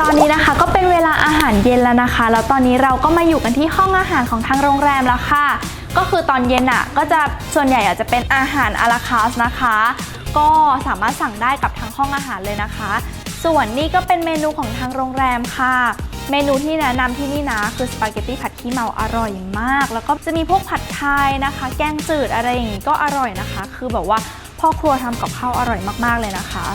ตอนนี้นะคะก็เป็นเวลาอาหารเย็นแล้วนะคะ แล้วตอนนี้เราก็มาอยู่กันที่ห้องอาหารของทางโรงแรมแล้วค่ะ ก็คือตอนเย็นอะก็จะส่วนใหญ่อาจจะเป็นอาหารอาราคาสนะคะ ก็สามารถสั่งได้กับทางห้องอาหารเลยนะคะ ส่วนนี้ก็เป็นเมนูของทางโรงแรมค่ะ เมนูที่แนะนำที่นี่นะคือสปาเกตตี้ผัดขี้เมาอร่อยมาก แล้วก็จะมีพวกผัดไทยนะคะ แกงจืดอะไรอย่างงี้ก็อร่อยนะคะ คือแบบว่าพ่อครัวทำกับข้าวอร่อยมากๆเลยนะคะ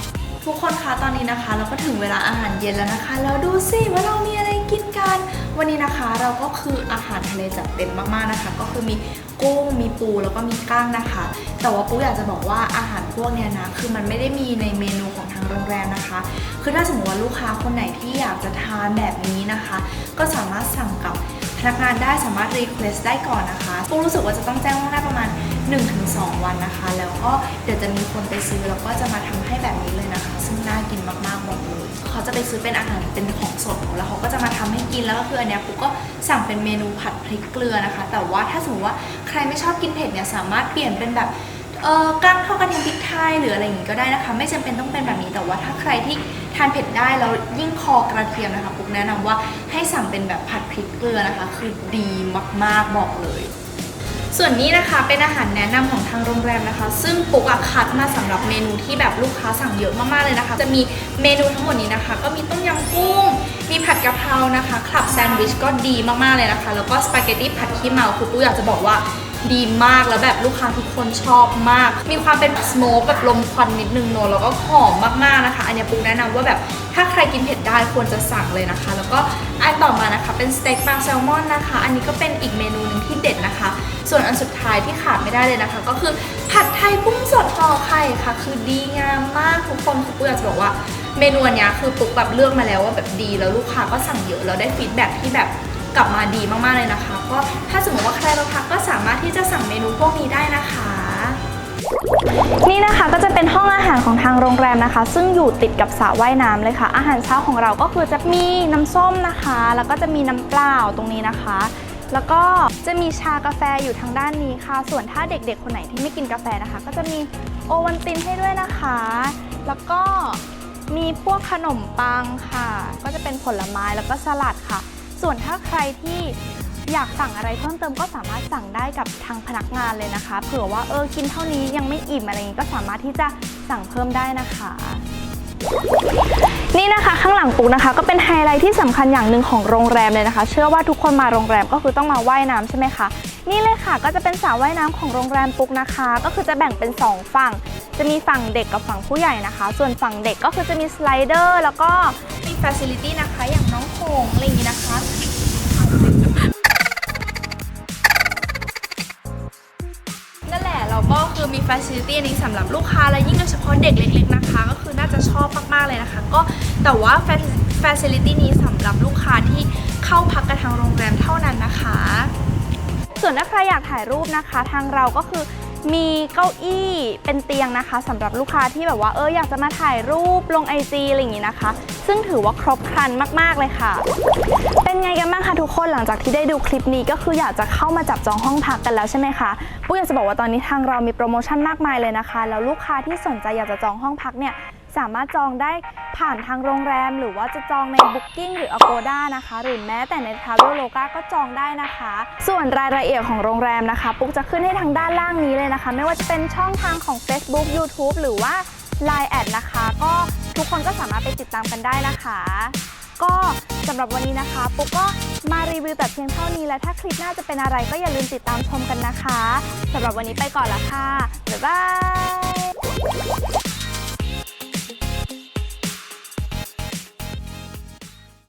ทุกคนคะตอนนี้นะคะ เราก็ถึงเวลาอาหารเย็นแล้วนะคะแล้วดูสิว่าเรามีอะไรกินกัน วันนี้นะคะเราก็คืออาหารทะเลจัดเต็มมากๆนะคะ ก็คือมีกุ้งมีปูแล้วก็มีก้างนะคะ แต่ว่าปูอยากจะบอกว่าอาหารพวกเนี้ยนะคือมันไม่ได้มีในเมนูของทางโรงแรมนะคะ คือถ้าสมมติว่าลูกค้าคนไหนที่อยากจะทานแบบนี้นะคะ ก็สามารถสั่งกับพนักงานได้สามารถรีเควสได้ก่อนนะคะปูรู้สึกว่าจะต้องแจ้งล่า 1-2 วันนะคะ แล้วก็เดี๋ยวจะมีคนไปซื้อแล้วก็จะมาทำให้แบบนี้เลยนะคะ ซึ่งน่ากินมากๆบอกเลยเขาจะไปซื้อเป็นอาหารเป็นของสดแล้วเขาก็จะมาทำให้กินแล้วก็คืออันเนี้ยปุ๊กก็สั่งเป็นเมนูผัดพริกเกลือนะคะ แต่ว่าถ้าสมมติว่าใครไม่ชอบกินเผ็ดเนี่ยสามารถเปลี่ยนเป็นแบบเออกล้างทอดกระเทียมพริกไทยหรืออะไรอย่างงี้ก็ได้นะคะ ไม่จำเป็นต้องเป็นแบบนี้แต่ว่าถ้าใครที่ทานเผ็ดได้แล้วยิ่งคอกระเทียมนะคะปุ๊กแนะนำว่าให้สั่งเป็นแบบผัดพริกเกลือนะคะ คือดีมากๆบอกเลย ส่วนนี้นะคะเป็นอาหารแนะนำของทางโรงแรมนะคะ ซึ่งปุ๊กอะคัดมาสำหรับเมนูที่แบบลูกค้าสั่งเยอะมากๆเลยนะคะ จะมีเมนูทั้งหมดนี้นะคะ ก็มีต้มยำกุ้ง มีผัดกะเพรานะคะคลับแซนด์วิชก็ดีมากๆเลยนะคะ แล้วก็สปาเกตตี้ผัดขี้เมาคือปุ๊กอยากจะบอกว่าดีมากแล้วแบบลูกค้าทุกคนชอบมาก มีความเป็นสโมกแบบลมควันนิดนึงเนอะแล้วก็หอมมากๆนะคะ อันนี้ปุ๊กแนะนำว่าแบบถ้าใครกินเผ็ดได้ควรจะสั่งเลยนะคะ แล้วก็ อันต่อมานะคะเป็นสเต็กปลาแซลมอนนะคะ อันนี้ก็เป็นอีกเมนูหนึ่งที่เด็ดนะคะ ส่วนอันสุดท้ายที่ขาดไม่ได้เลยนะคะ ก็คือผัดไทยกุ้งสดห่อไข่ค่ะ คือดีงามมากทุกคนคือปุ๊กอยากจะบอกว่าเมนูนเนี้ยคือปุ๊กแบบเลือกมาแล้วว่าแบบดีแล้วลูกค้าก็สั่งเยอะแล้วได้ฟีดแบ็ที่แบบกลับมาดีมากๆเลยนะคะ ก็ถ้าสมมติว่าใครมาพักก็สามารถที่จะสั่งเมนูพวกนี้ได้นะคะ นี่นะคะก็จะเป็นห้องอาหารของทางโรงแรมนะคะ ซึ่งอยู่ติดกับสระว่ายน้ำเลยค่ะ อาหารเช้าของเราก็คือจะมีน้ำส้มนะคะ แล้วก็จะมีน้ำเปล่าตรงนี้นะคะ แล้วก็จะมีชากาแฟอยู่ทางด้านนี้ค่ะ ส่วนถ้าเด็กๆ คนไหนที่ไม่กินกาแฟนะคะ ก็จะมีโอวัลตินให้ด้วยนะคะ แล้วก็มีพวกขนมปังค่ะ ก็จะเป็นผลไม้แล้วก็สลัดค่ะ ส่วนถ้าใครที่ อยากสั่งอะไรเพิ่มเติมก็สามารถสั่งได้กับทางพนักงานเลยนะคะ เผื่อว่าเออกินเท่านี้ยังไม่อิ่มอะไรอย่างนี้ก็สามารถที่จะสั่งเพิ่มได้นะคะ นี่นะคะข้างหลังปุ๊กนะคะ ก็เป็นไฮไลท์ที่สำคัญอย่างหนึ่งของโรงแรมเลยนะคะ เชื่อว่าทุกคนมาโรงแรมก็คือต้องมาว่ายน้ำใช่ไหมคะนี่เลยค่ะก็จะเป็นสระว่ายน้ำของโรงแรมปุ๊กนะคะ ก็คือจะแบ่งเป็นสองฝั่ง จะมีฝั่งเด็กกับฝั่งผู้ใหญ่นะคะ ส่วนฝั่งเด็กก็คือจะมีสไลเดอร์แล้วก็มีฟ a ซิลิตี้นะคะ อย่างน้องโขงอะไรอย่างนี้นะคะ คือมีฟซิลิตี้นี้สำหรับลูกค้า และยิ่งโดยเฉพาะเด็กเล็ก ๆนะคะ ก็คือน่าจะชอบมากๆเลยนะคะ ก็แต่ว่าฟ a ซิลิตี้นี้สำหรับลูกค้าที่เข้าพักกับทางโรงแรมเท่านั้นนะคะ ส่วนถ้าใครอยากถ่ายรูปนะคะ ทางเราก็คือ มีเก้าอี้เป็นเตียงนะคะสำหรับลูกค้าที่แบบว่าเอออยากจะมาถ่ายรูปลง IG อะไรอย่างนี้นะคะ ซึ่งถือว่าครบครันมากๆเลยค่ะ เป็นไงกันบ้างคะทุกคนหลังจากที่ได้ดูคลิปนี้ก็คืออยากจะเข้ามาจับจองห้องพักกันแล้วใช่ไหมคะปุ้ยอยากจะบอกว่าตอนนี้ทางเรามีโปรโมชั่นมากมายเลยนะคะแล้วลูกค้าที่สนใจอยากจะจองห้องพักเนี่ย สามารถจองได้ผ่านทางโรงแรม หรือว่าจะจองใน Booking หรือ Agoda นะคะ หรือแม้แต่ใน Traveloka ก็จองได้นะคะ ส่วนรายละเอียดของโรงแรมนะคะ ปุ๊กจะขึ้นให้ทางด้านล่างนี้เลยนะคะ ไม่ว่าจะเป็นช่องทางของ Facebook YouTube หรือว่า Line แอดนะคะ ก็ทุกคนก็สามารถไปติดตามกันได้นะคะก็สำหรับวันนี้นะคะ ปุ๊กก็มารีวิวแต่เพียงเท่านี้ และถ้าคลิปหน้าจะเป็นอะไรก็อย่าลืมติดตามชมกันนะคะสำหรับวันนี้ไปก่อนละค่ะ บ๊ายบาย